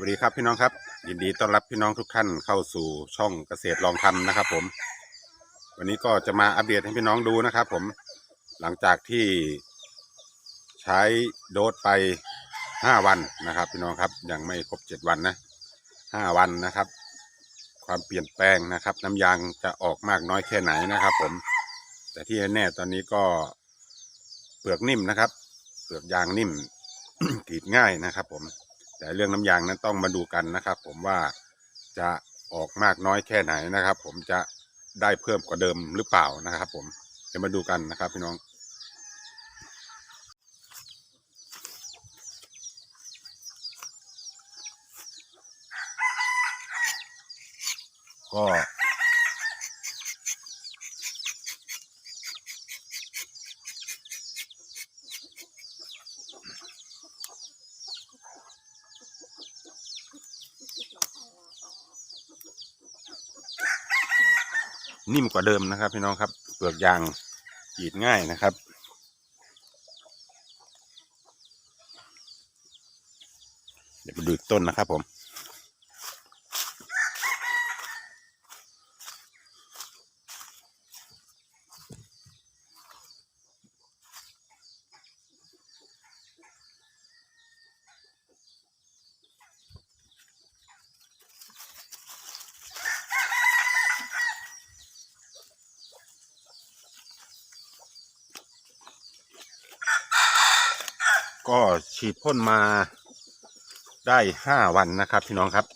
วัสดีครับพี่น้องครับ ยินดีต้อนรับพี่น้องทุกท่านเข้าสู่ช่องเกษตรลองทำนะครับ ผม วันนี้ก็จะมาอัปเดตให้พี่น้องดูนะครับ ผมหลังจากที่ใช้โดสไปห้าวันนะครับ พี่น้องครับยังไม่ครบเจ็ดวันนะห้าวันนะครับ ความเปลี่ยนแปลงนะครับ น้ำยางจะออกมากน้อยแค่ไหนนะครับ ผม แต่ที่แน่ตอนนี้ก็เปลือกนิ่มนะครับ เปลือกยางนิ่มกรีดง่ายนะครับ ผม แต่เรื่องน้ำยางนั้นต้องมาดูกันนะครับ ผมว่าจะออกมากน้อยแค่ไหนนะครับ ผมจะได้เพิ่มกว่าเดิมหรือเปล่านะครับ ผมจะมาดูกันนะครับ พี่น้องก็ นิ่มกว่าเดิมนะครับ พี่น้องครับเปลือกยางกรีดง่ายนะครับ เดี๋ยวมาดูอีกต้นนะครับผม ก็ฉีดพ่นมาได้ห้าวันนะครับพี่น้องครับ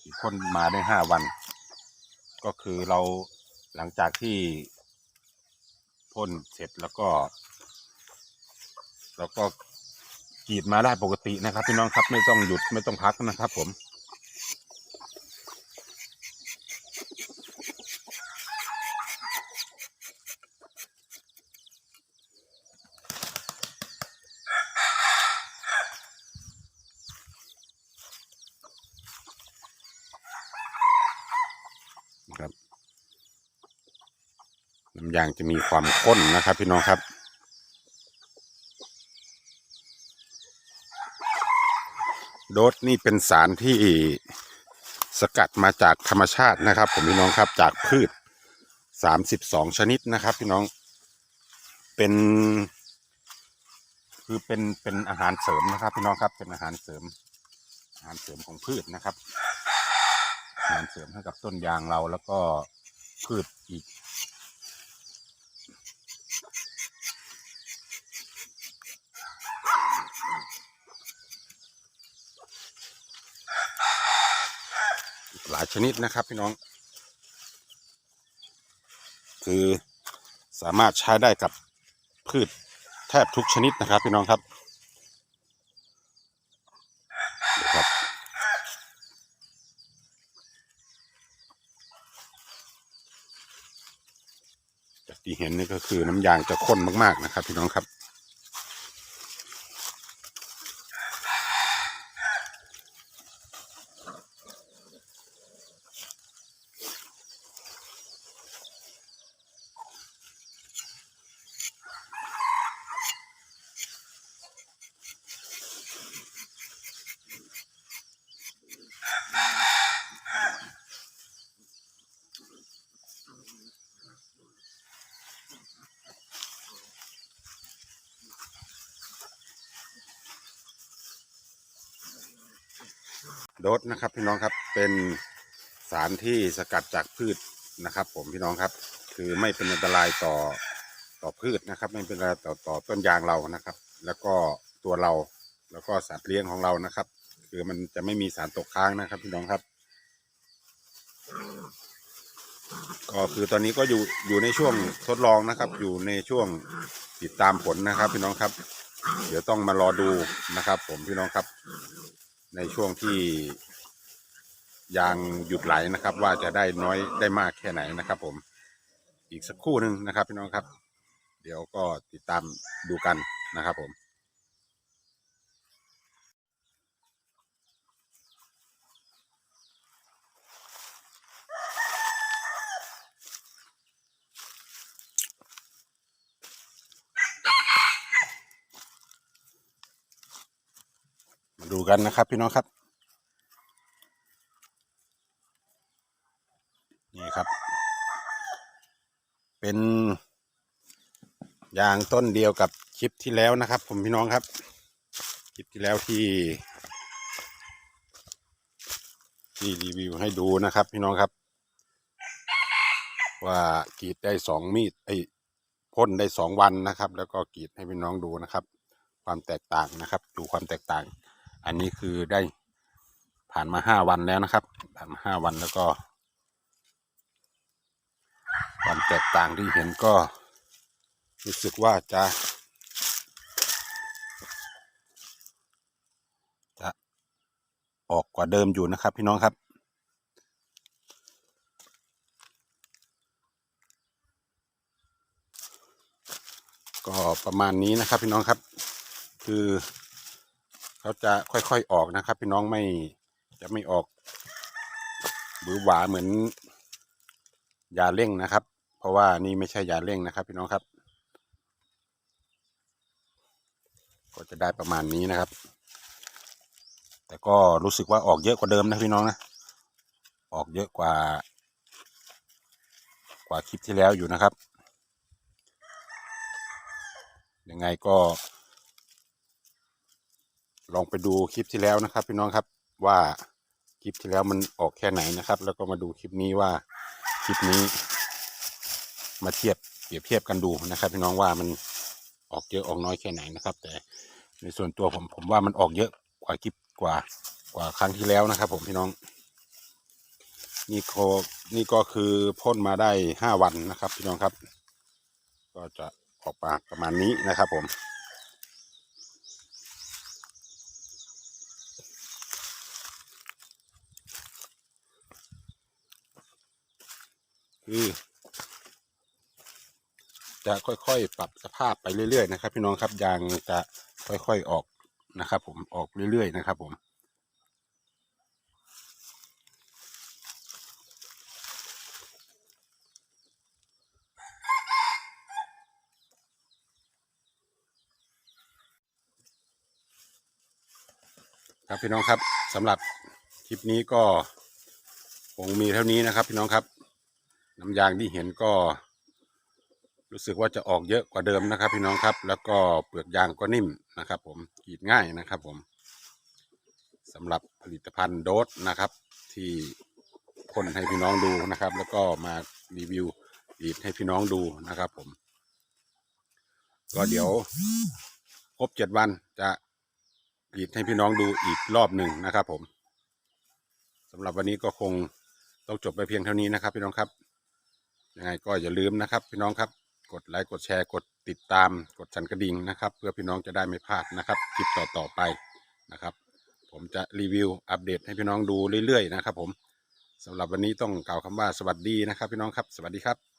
ฉีดพ่นมาได้ห้าวัน ก็คือเราหลังจากที่พ่นเสร็จแล้วก็แล้วก็กรีดมาได้ปกตินะครับ พี่น้องครับไม่ต้องหยุดไม่ต้องพักนะครับผม น้ำยางจะมีความข้นนะครับ พี่น้องครับ โดสนี่เป็นสารที่สกัดมาจากธรรมชาตินะครับ ผมพี่น้องครับจากพืชสามสิบสองชนิดนะครับ พี่น้องเป็น คือเป็นเป็นอาหารเสริมนะครับ พี่น้องครับเป็นอาหารเสริม อาหารเสริมของพืชนะครับอาหารเสริมให้กับต้นยางเราแล้วก็พืชอีก ลายชนิดนะครับพี่น้อง คือสามารถใช้ได้กับพืชแทบทุกชนิดนะครับพี่น้องครับครับจากที่เห็นนี่ก็คือน้ำยางจะข้นมาก ๆ นะครับพี่น้องครับ โดสนะครับพี่น้องครับเป็นสารที่สกัดจากพืชนะครับ ผมพี่น้องครับ คือไม่เป็นอันตรายต่อต่อพืชนะครับ ไม่เป็นอันตรายต่อต่อต้นยางเรานะครับ แล้วก็ตัวเราแล้วก็สัตว์เลี้ยงของเรานะครับ คือมันจะไม่มีสารตกค้างนะครับ พี่น้องครับ ก็คือตอนนี้ก็อยู่อยู่ในช่วงทดลองนะครับ อยู่ในช่วงติดตามผลนะครับ พี่น้องครับ เดี๋ยวต้องมารอดูนะครับ ผมพี่น้องครับ ในช่วงที่ยางหยุดไหลนะครับ ว่าจะได้น้อยได้มากแค่ไหนนะครับ ผมอีกสักครู่หนึ่งนะครับพี่น้องครับ เดี๋ยวก็ติดตามดูกันนะครับผม ดูกันนะครับพี่น้องครับ นี่ครับ เป็นยางต้นเดียวกับคลิปที่แล้วนะครับ ผมพี่น้องครับ คลิปที่แล้วที่ ที่รีวิวให้ดูนะครับ พี่น้องครับ ว่ากรีดได้สองมีดไอ้พ่นได้สองวันนะครับ แล้วก็กรีดให้พี่น้องดูนะครับ ความแตกต่างนะครับ ดูความแตกต่าง อันนี้คือได้ผ่านมาห้าวันแล้วนะครับ ผ่านมาห้าวันแล้วก็ความแตกต่างที่เห็นก็รู้สึกว่าจะ จะออกกว่าเดิมอยู่นะครับพี่น้องครับก็ประมาณนี้นะครับพี่น้องครับ คือ เขาจะค่อยๆออกนะครับ พี่น้องไม่จะไม่ออกบือหวาเหมือนยาเร่งนะครับ เพราะว่านี่ไม่ใช่ยาเร่งนะครับ พี่น้องครับ ก็จะได้ประมาณนี้นะครับ แต่ก็รู้สึกว่าออกเยอะกว่าเดิมนะพี่น้องนะออกเยอะกว่า กว่าคลิปที่แล้วอยู่นะครับ ยังไงก็ ลองไปดูคลิปที่แล้วนะครับ พี่น้องครับว่าคลิปที่แล้วมันออกแค่ไหนนะครับ แล้วก็มาดูคลิปนี้ว่าคลิปนี้ มาเทียบเปรียบเทียบกันดูนะครับ พี่น้องว่ามันออกเยอะออกน้อยแค่ไหนนะครับ แต่ในส่วนตัวผมผมว่ามันออกเยอะกว่าคลิปกว่ากว่าครั้งที่แล้วนะครับ ผมพี่น้อง นี่โคนี่ก็คือพ่นมาได้ห้าวันนะครับ พี่น้องครับ ก็จะออกมาประมาณนี้นะครับ ผม คือ จะค่อยๆปรับสภาพไปเรื่อยๆนะครับ พี่น้องครับยางจะค่อยๆออกนะครับ ผมออกเรื่อยๆนะครับ ผมครับพี่น้องครับสำหรับคลิปนี้ก็คงมีเท่านี้นะครับ พี่น้องครับ น้ำยางที่เห็นก็ รู้สึกว่าจะออกเยอะกว่าเดิมนะครับ พี่น้องครับ แล้วก็เปลือกยางก็นิ่มนะครับ ผมกรีดง่ายนะครับ ผมสำหรับผลิตภัณฑ์โดสนะครับ ที่พ่นให้พี่น้องดูนะครับ แล้วก็มารีวิวกรีดให้พี่น้องดูนะครับ ผม ก็เดี๋ยวครบเจ็ดวันจะกรีดให้พี่น้องดูอีกรอบหนึ่งนะครับ ผมสำหรับวันนี้ก็คงต้องจบไปเพียงเท่านี้นะครับ พี่น้องครับ ยังไงก็อย่าลืมนะครับ พี่น้องครับกดไลค์กดแชร์กดติดตามกดสั่นกระดิ่งนะครับ เพื่อพี่น้องจะได้ไม่พลาดนะครับคลิปต่อๆไปนะครับ ผมจะรีวิวอัปเดตให้พี่น้องดูเรื่อยๆนะครับ ผมสำหรับวันนี้ต้องกล่าวคำว่าสวัสดีนะครับ พี่น้องครับ สวัสดีครับ